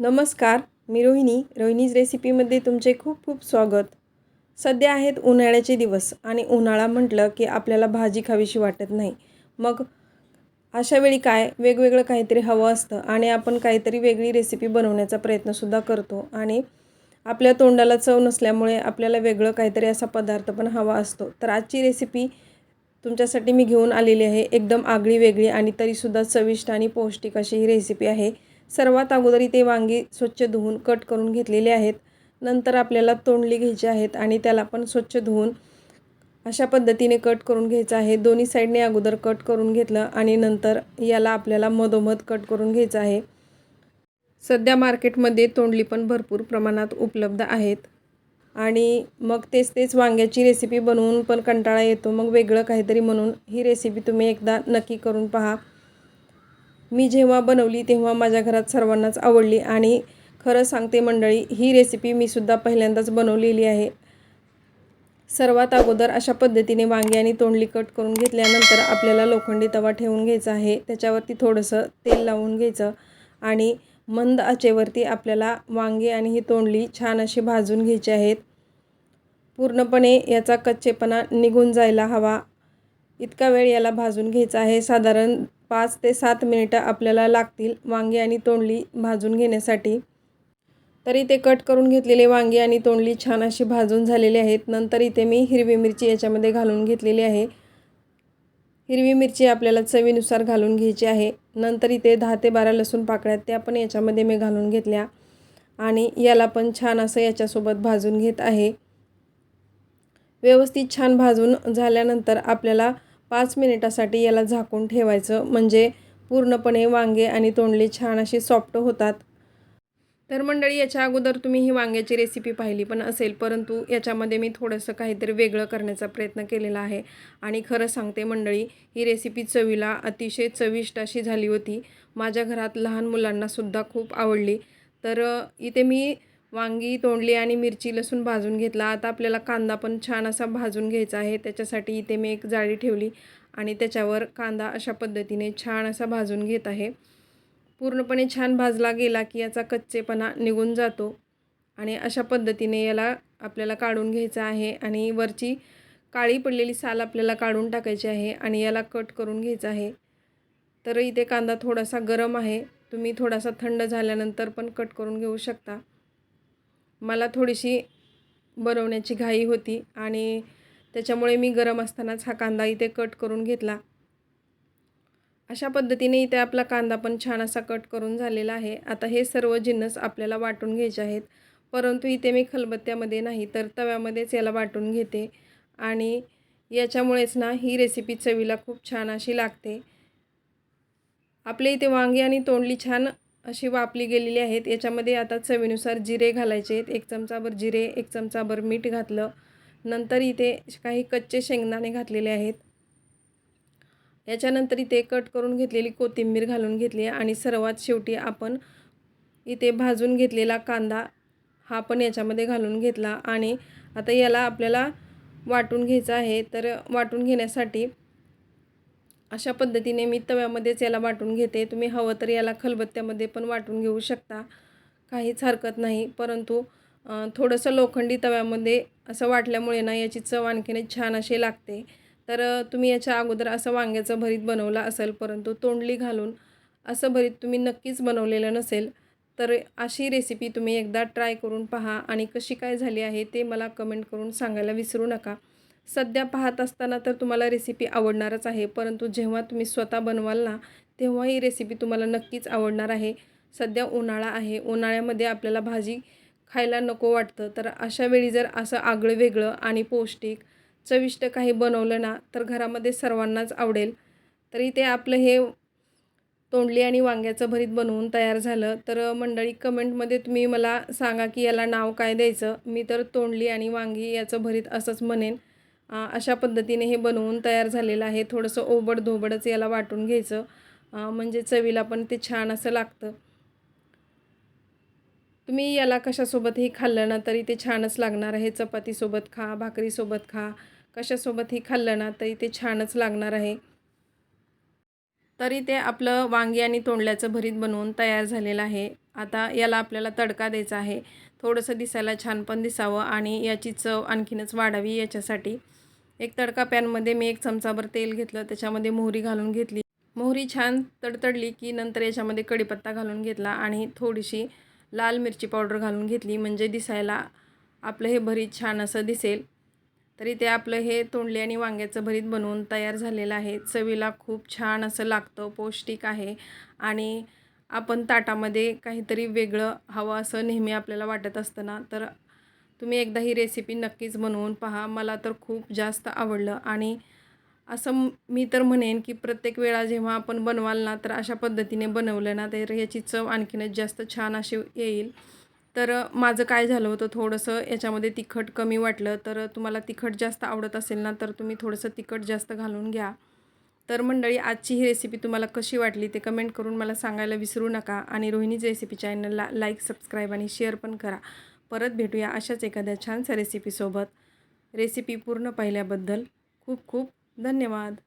नमस्कार मी रोहिणी. रोहिणीज रेसिपीमध्ये तुमचे खूप खूप स्वागत. सध्या आहेत उन्हाळ्याचे दिवस आणि उन्हाळा म्हटलं की आपल्याला भाजी खावीशी वाटत नाही. मग अशा वेळी काय? वेगवेगळं काहीतरी हवं असतं आणि आपण काहीतरी वेगळी रेसिपी बनवण्याचा प्रयत्नसुद्धा करतो आणि आपल्या तोंडाला चव नसल्यामुळे आपल्याला वेगळं काहीतरी असा पदार्थ पण हवा असतो. तर आजची रेसिपी तुमच्यासाठी मी घेऊन आलेली आहे. एकदम आगळी वेगळी आणि तरीसुद्धा चविष्ट आणि पौष्टिक अशी ही रेसिपी आहे. सर्वात अगोदर इथे वांगी स्वच्छ धुवून कट करून घेतलेले आहेत. नंतर आपल्याला तोंडली घ्यायची आहेत आणि त्याला पण स्वच्छ धुवून अशा पद्धतीने कट करून घ्यायचं आहे. दोन्ही साईडने अगोदर कट करून घेतलं आणि नंतर याला आपल्याला मधोमध कट करून घ्यायचं आहे. सध्या मार्केटमध्ये तोंडली पण भरपूर प्रमाणात उपलब्ध आहेत. आणि मग तेच तेच वांग्याची रेसिपी बनवून पण कंटाळा येतो. मग वेगळं काहीतरी म्हणून ही रेसिपी तुम्ही एकदा नक्की करून पहा. मी जेव्हा बनवली तेव्हा माझ्या घरात सर्वांनाच आवडली आणि खरं सांगते मंडळी ही रेसिपी मी सुद्धा पहिल्यांदाच बनवलेली आहे. सर्वात अगोदर अशा पद्धतीने वांगी आणि तोंडली कट करून घेतल्यानंतर आपल्याला लोखंडी तवा ठेवून घ्यायचा आहे. त्याच्यावरती थोडंसं तेल लावून घ्यायचं आणि मंद आचेवरती आपल्याला वांगे आणि ही तोंडली छान अशी भाजून घ्यायची आहेत. पूर्णपणे याचा कच्चेपणा निघून जायला हवा. इतका वेळ याला भाजून घ्यायचा आहे. साधारण पाच ते सात मिनिटं आपल्याला लागतील वांगी आणि तोंडली भाजून घेण्यासाठी. तर इथे कट करून घेतलेले वांगी आणि तोंडली छान अशी भाजून झालेली आहेत. नंतर इथे मी हिरवी मिरची याच्यामध्ये घालून घेतलेली आहे. हिरवी मिरची आपल्याला चवीनुसार घालून घ्यायची आहे. नंतर इथे दहा ते बारा लसूण पाकळ्यात त्या पण याच्यामध्ये मी घालून घेतल्या आणि याला पण छान असं याच्यासोबत भाजून घेत आहे. व्यवस्थित छान भाजून झाल्यानंतर आपल्याला पाच मिनिटासाठी याला झाकून ठेवायचं. म्हणजे पूर्णपणे वांगे आणि तोंडले छान अशी सॉफ्ट होतात. तर मंडळी याच्या अगोदर तुम्ही ही वांग्याची रेसिपी पाहिली पण असेल परंतु याच्यामध्ये मी थोडंसं काहीतरी वेगळं करण्याचा प्रयत्न केलेला आहे. आणि खरं सांगते मंडळी ही रेसिपी चवीला अतिशय चविष्ट अशी झाली होती. माझ्या घरात लहान मुलांनासुद्धा खूप आवडली. तर इथे मी वांगी तोंडली आणि मिरची लसूण भाजून घेतला. आता आपल्याला कांदा पण छान असा भाजून घ्यायचा आहे. त्याच्यासाठी इथे मी एक जाळी ठेवली आणि त्याच्यावर कांदा अशा पद्धतीने छान असा भाजून घेत आहे. पूर्णपणे छान भाजला गेला की याचा कच्चेपणा निघून जातो आणि अशा पद्धतीने याला आपल्याला काढून घ्यायचा आहे आणि वरची काळी पडलेली साल आपल्याला काढून टाकायची आहे आणि याला कट करून घ्यायचा आहे. तर इथे कांदा थोडासा गरम आहे. तुम्ही थोडासा थंड झाल्यानंतर पण कट करून घेऊ शकता. मला थोडीशी बनवण्याची घाई होती आणि त्याच्यामुळे मी गरम असतानाच हा कांदा इथे कट करून घेतला. अशा पद्धतीने इथे आपला कांदा पण छान असा कट करून झालेला आहे. आता हे सर्व जिन्नस आपल्याला वाटून घ्यायचे आहेत. परंतु इथे मी खलबत्त्यामध्ये नाही तर तव्यामध्येच याला वाटून घेते. आणि याच्यामुळेच ना ही रेसिपी चवीला खूप छान अशी लागते. आपल्या इथे वांगी आणि तोंडली छान अशी वापली गेलेली आहेत. याच्यामध्ये आता चवीनुसार जिरे घालायचे आहेत. एक चमचाभर जिरे एक चमचाभर मीठ घातलं. नंतर इथे काही कच्चे शेंगदाणे घातलेले आहेत. याच्यानंतर इथे कट करून घेतलेली कोथिंबीर घालून घेतली आणि सर्वात शेवटी आपण इथे भाजून घेतलेला कांदा हा पण याच्यामध्ये घालून घेतला. आणि आता याला आपल्याला वाटून घ्यायचं आहे. तर वाटून घेण्यासाठी अशा पद्धतीने मी तव्यामध्येच याला वाटून घेते. तुम्ही हवं तर याला खलबत्त्यामध्ये पण वाटून घेऊ शकता. काहीच हरकत नाही. परंतु थोडंसं लोखंडी तव्यामध्ये असं वाटल्यामुळे ना याची चव आणखीनच छान अशी लागते. तर तुम्ही याच्या अगोदर असं वांग्याचं भरीत बनवलं असेल परंतु तोंडली घालून असं भरीत तुम्ही नक्कीच बनवलेलं नसेल तर अशी रेसिपी तुम्ही एकदा ट्राय करून पहा. आणि कशी काय झाली आहे ते मला कमेंट करून सांगायला विसरू नका. सध्या पाहत असताना तर तुम्हाला रेसिपी आवडणारच आहे. परंतु जेव्हा तुम्ही स्वतः बनवाल ना तेव्हा ही रेसिपी तुम्हाला नक्कीच आवडणार आहे. सध्या उन्हाळा आहे. उन्हाळ्यामध्ये आपल्याला भाजी खायला नको वाटतं. तर अशा वेळी जर असं आगळं वेगळं आणि पौष्टिक चविष्ट काही बनवलं ना तर घरामध्ये सर्वांनाच आवडेल. तर इथे आपलं हे तोंडली आणि वांग्याचं भरीत बनवून तयार झालं तर मंडळी कमेंटमध्ये तुम्ही मला सांगा की याला नाव काय द्यायचं? मी तर तोंडली आणि वांगी याचं भरीत असंच म्हणेन. अशा पद्धतीने हे बनवून तयार झालेलं आहे. थोडंसं ओबड धोबडच याला वाटून घ्यायचं. म्हणजे चवीला पण ते छान असं लागतं. तुम्ही याला कशासोबतही खाल्लं ना तरी ते छानच लागणार आहे. चपातीसोबत खा भाकरीसोबत खा कशासोबतही खाल्लं ना तरी ते छानच लागणार आहे. तरी ते आपलं वांगी आणि तोंडल्याचं भरीत बनवून तयार झालेलं आहे. आता याला आपल्याला तडका द्यायचा आहे. थोडंसं दिसायला छान पण दिसावं आणि याची चव आणखीनच वाढावी याच्यासाठी. एक तडका पॅनमध्ये मी एक चमचाभर तेल घेतलं त्याच्यामध्ये मोहरी घालून घेतली. मोहरी छान तडतडली की नंतर याच्यामध्ये कढीपत्ता घालून घेतला आणि थोडीशी लाल मिरची पावडर घालून घेतली म्हणजे दिसायला आपलं हे भरीत छान असं दिसेल. तरी ते आपलं हे तोंडली आणि वांग्याचं भरीत बनवून तयार झालेलं आहे. चवीला खूप छान असं लागतं पौष्टिक आहे आणि आपण ताटामध्ये काहीतरी वेगळं हवं असं नेहमी आपल्याला वाटत असतं ना तर तुम्ही एकदा ही रेसिपी नक्कीच बनवून पहा. मला तर खूप जास्त आवडलं आणि असं मी तर म्हणेन की प्रत्येक वेळा जेव्हा आपण बनवाल ना तर अशा पद्धतीने बनवलं ना तर याची चव आणखीनच जास्त छान अशी येईल. तर माझं काय झालं होतं थोडंसं याच्यामध्ये तिखट कमी वाटलं. तर तुम्हाला तिखट जास्त आवडत असेल ना तर तुम्ही थोडंसं तिखट जास्त घालून घ्या. तर मंडळी आजची ही रेसिपी तुम्हाला कशी वाटली ते कमेंट करून मला सांगायला विसरू नका आणि रोहिणीच रेसिपी चॅनलला लाईक सबस्क्राईब आणि शेअर पण करा. परत भेटूया अशाच एखाद्या छानशा रेसिपीसोबत रेसिपी पूर्ण पाहिल्याबद्दल खूप खूप धन्यवाद.